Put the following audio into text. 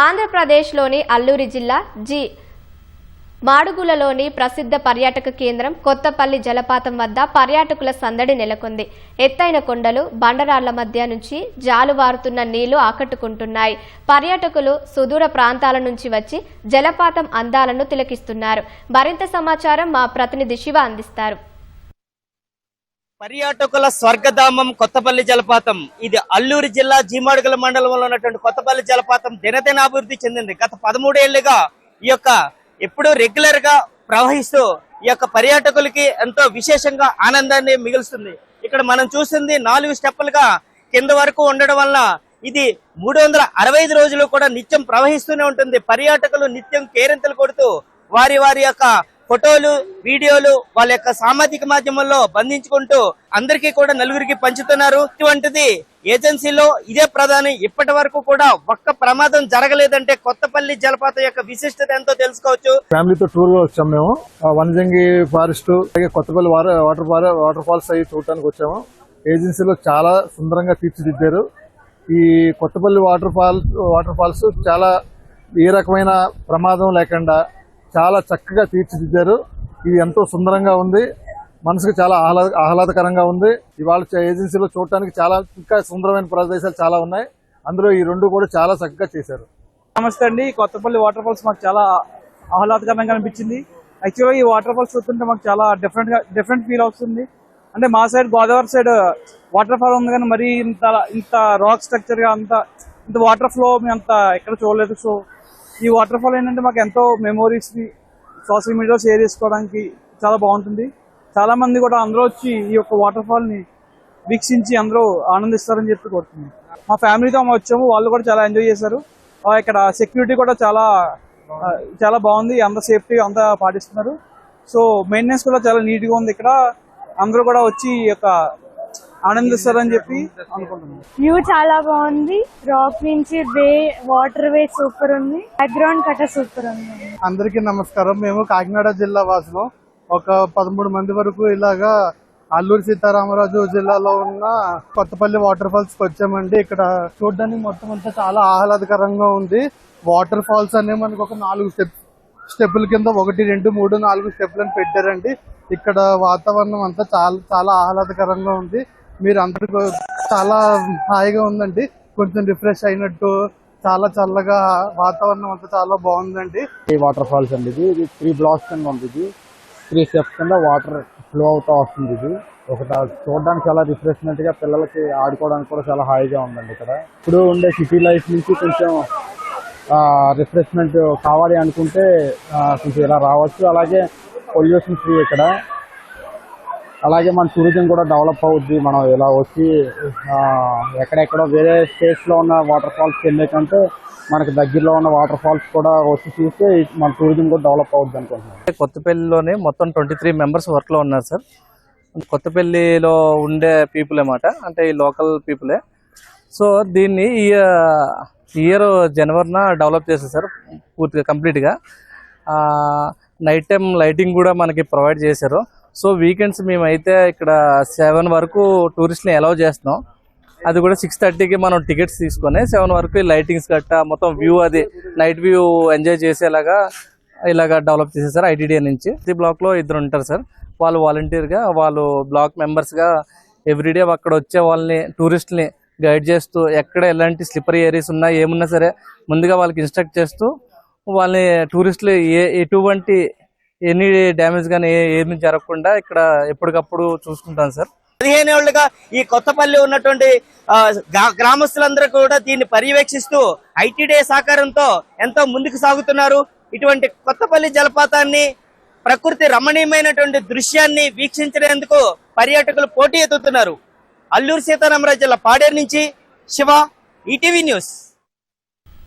ఆంధ్రప్రదేశ్లోని అల్లూరి జిల్లా జి మాడుగులలోని ప్రసిద్ధ పర్యాటక కేంద్రం కొత్తపల్లి జలపాతం వద్ద పర్యాటకుల సందడి నెలకొంది. ఎత్తైన కొండలు బండరాళ్ళ మధ్య నుంచి జాలువారుతున్న నీళ్ళు ఆకట్టుకుంటున్నాయి. పర్యాటకులు సుదూర ప్రాంతాల నుంచి వచ్చి జలపాతం అందాలను తిలకిస్తున్నారు. మరింత సమాచారం మా ప్రతినిధి శివ అందిస్తారు. పర్యాటకుల స్వర్గధామం కొత్తపల్లి జలపాతం. ఇది అల్లూరి జిల్లా జీమాడుగుల మండలంలో ఉన్నటువంటి కొత్తపల్లి జలపాతం దినదిన అభివృద్ధి చెందింది. గత పదమూడేళ్ళుగా ఈ యొక్క ఎప్పుడూ రెగ్యులర్గా ప్రవహిస్తూ ఈ యొక్క పర్యాటకులకి ఎంతో విశేషంగా ఆనందాన్ని మిగులుస్తుంది. ఇక్కడ మనం చూసింది నాలుగు స్టెప్పులుగా కింద వరకు ఉండడం వల్ల ఇది మూడు వందల అరవై ఐదు రోజులు కూడా నిత్యం ప్రవహిస్తూనే ఉంటుంది. పర్యాటకులు నిత్యం కేరింతలు కొడుతూ వారి వారి యొక్క ఫోటోలు వీడియోలు వాళ్ళ యొక్క సామాజిక మాధ్యమంలో బంధించుకుంటూ అందరికీ కూడా నలుగురికి పంచుతున్నారు. ఇటువంటిది ఏజెన్సీలో ఇదే ప్రధాని ఇప్పటి వరకు కూడా ఒక్క ప్రమాదం జరగలేదంటే కొత్తపల్లి జలపాతం యొక్క విశిష్టత ఎంతో తెలుసుకోవచ్చు. ఫ్యామిలీతో టూర్గా వచ్చాము మేము. వనజంగి ఫారెస్ట్ అలాగే కొత్తపల్లి వాటర్ వాటర్ ఫాల్స్ అవి చూడటానికి వచ్చాము. ఏజెన్సీలో చాలా సుందరంగా తీర్చిదిద్దారు. ఈ Kothapalli water falls water falls చాలా ఏ రకమైన ప్రమాదం లేకుండా చాలా చక్కగా తీర్చిదిద్దారు. ఇది ఎంతో సుందరంగా ఉంది. మనసుకు చాలా ఆహ్లాద ఆహ్లాదకరంగా ఉంది. ఇవాళ ఏజెన్సీలో చూడటానికి చాలా ఇంకా సుందరమైన ప్రదేశాలు చాలా ఉన్నాయి. అందులో ఈ రెండు కూడా చాలా చక్కగా చేశారు. నమస్తే అండి. కొత్తపల్లి వాటర్ ఫాల్స్ మాకు చాలా ఆహ్లాదకరంగా అనిపించింది. యాక్చువల్గా ఈ వాటర్ ఫాల్స్ చూస్తుంటే మాకు చాలా డిఫరెంట్గా డిఫరెంట్ ఫీల్ అవుతుంది. అంటే మా side Godavari side water fall ఉంది కానీ మరీ ఇంత ఇంత రాక్ స్ట్రక్చర్గా అంత ఇంత వాటర్ ఫ్లో మేము అంత ఎక్కడ చూడలేదు. సో ఈ వాటర్ ఫాల్ ఏంటంటే మాకు ఎంతో మెమోరీస్ని సోషల్ మీడియాలో షేర్ చేసుకోవడానికి చాలా బాగుంటుంది. చాలా మంది కూడా అందరూ వచ్చి ఈ యొక్క వాటర్ ఫాల్ని వీక్షించి అందరూ ఆనందిస్తారని చెప్పి కోరుతున్నాను మా ఫ్యామిలీతో వచ్చాము. వాళ్ళు కూడా చాలా ఎంజాయ్ చేశారు. ఇక్కడ సెక్యూరిటీ కూడా చాలా చాలా బాగుంది. అంత సేఫ్టీ అంతా పాటిస్తున్నారు. సో మెయింటెనెన్స్ కూడా చాలా నీట్గా ఉంది. ఇక్కడ అందరూ కూడా వచ్చి ఈ యొక్క ఆనందిస్తారని చెప్పి అనుకుంటున్నాను. వ్యూ చాలా బాగుంది. రాక్ నుంచి వే వాటర్ వే సూపర్ ఉంది. బ్యాక్గ్రౌండ్ కట్ట సూపర్ ఉంది. అందరికీ నమస్కారం. మేము కాకినాడ జిల్లా వాసులం. ఒక పదమూడు మంది వరకు ఇలాగా అల్లూరి సీతారామరాజు జిల్లాలో ఉన్న కొత్తపల్లి వాటర్ ఫాల్స్కి వచ్చామండి. ఇక్కడ చూడడానికి మొత్తం అంతా చాలా ఆహ్లాదకరంగా ఉంది. వాటర్ ఫాల్స్ అనేవి మనకు ఒక నాలుగు స్టెప్ స్టెప్పుల కింద ఒకటి రెండు మూడు నాలుగు స్టెప్లను పెట్టారండి. ఇక్కడ వాతావరణం అంతా చాలా చాలా ఆహ్లాదకరంగా ఉంది. మీరు అందరికీ చాలా హాయిగా ఉందండి. కొంచెం రిఫ్రెష్ అయినట్టు చాలా చల్లగా వాతావరణం అంతా చాలా బాగుందండి. ఈ వాటర్ ఫాల్స్ అండి ఇది. ఇది త్రీ బ్లాక్స్ కింద ఉంది ఇది. త్రీ స్టెప్స్ కింద వాటర్ ఫ్లో అవుతా వస్తుంది ఇది. ఒకటి చూడడానికి చాలా రిఫ్రెష్మెంట్గా పిల్లలకి ఆడుకోవడానికి కూడా చాలా హాయిగా ఉందండి ఇక్కడ. ఇప్పుడు ఉండే సిటీ లైఫ్ నుంచి కొంచెం రిఫ్రెష్మెంట్ కావాలి అనుకుంటే కొంచెం ఇలా రావచ్చు. అలాగే పొల్యూషన్ ఫ్రీ ఇక్కడ. అలాగే మన టూరిజం కూడా డెవలప్ అవుద్ది. మనం ఇలా వచ్చి ఎక్కడెక్కడో వేరే స్టేట్స్లో ఉన్న వాటర్ ఫాల్స్ వెళ్ళే కంటే మనకి దగ్గరలో ఉన్న వాటర్ ఫాల్స్ కూడా వచ్చి చూస్తే మన టూరిజం కూడా డెవలప్ అవుద్ది అనుకుంటున్నాను కొత్తపల్లిలోనే మొత్తం ట్వంటీ త్రీ మెంబర్స్ వర్క్లో ఉన్నారు సార్. కొత్తపల్లిలో ఉండే పీపుల్ అన్నమాట. అంటే ఈ లోకల్ పీపులే సో దీన్ని ఈ ఇయర్ జనవరిన డెవలప్ చేశారు సార్ పూర్తిగా కంప్లీట్గా నైట్ టైం లైటింగ్ కూడా మనకి ప్రొవైడ్ చేశారు. సో వీకెండ్స్ మేమైతే ఇక్కడ సెవెన్ వరకు టూరిస్ట్ని అలౌ చేస్తున్నాం. అది కూడా సిక్స్ థర్టీకి మనం టికెట్స్ తీసుకొని సెవెన్ వరకు లైటింగ్స్ గట్టా మొత్తం వ్యూ అది నైట్ వ్యూ ఎంజాయ్ చేసేలాగా ఇలాగ డెవలప్ చేసేసారు ఐటీడీ నుంచి. ప్రతి బ్లాక్లో ఇద్దరు ఉంటారు సార్. వాళ్ళు వాలంటీర్గా వాళ్ళు బ్లాక్ మెంబర్స్గా ఎవ్రీడే అక్కడ వచ్చే వాళ్ళని టూరిస్ట్ని గైడ్ చేస్తూ ఎక్కడ ఎలాంటి స్లిప్పర్ ఏరియాస్ ఉన్నా ఏమున్నా సరే ముందుగా వాళ్ళకి ఇన్స్ట్రక్ట్ చేస్తూ వాళ్ళని టూరిస్టులు ఏ ఎటువంటి ఎనీ డ్యామేజ్ కానీ ఏమి జరగకుండా ఇక్కడ ఎప్పటికప్పుడు చూసుకుంటాం సార్. పదిహేను ఏళ్ళుగా ఈ కొత్తపల్లి ఉన్నటువంటి గ్రామస్తులందరూ కూడా దీన్ని పర్యవేక్షిస్తూ ఐటీడీ సహకారంతో ఎంతో ముందుకు సాగుతున్నారు. ఇటువంటి కొత్తపల్లి జలపాతాన్ని ప్రకృతి రమణీయమైనటువంటి దృశ్యాన్ని వీక్షించేందుకు పర్యాటకులు పోటీ ఎత్తుతున్నారు. అల్లూరు సీతారామరాజు జిల్లా పాడేరు నుంచి శివ ఈటీవీ న్యూస్.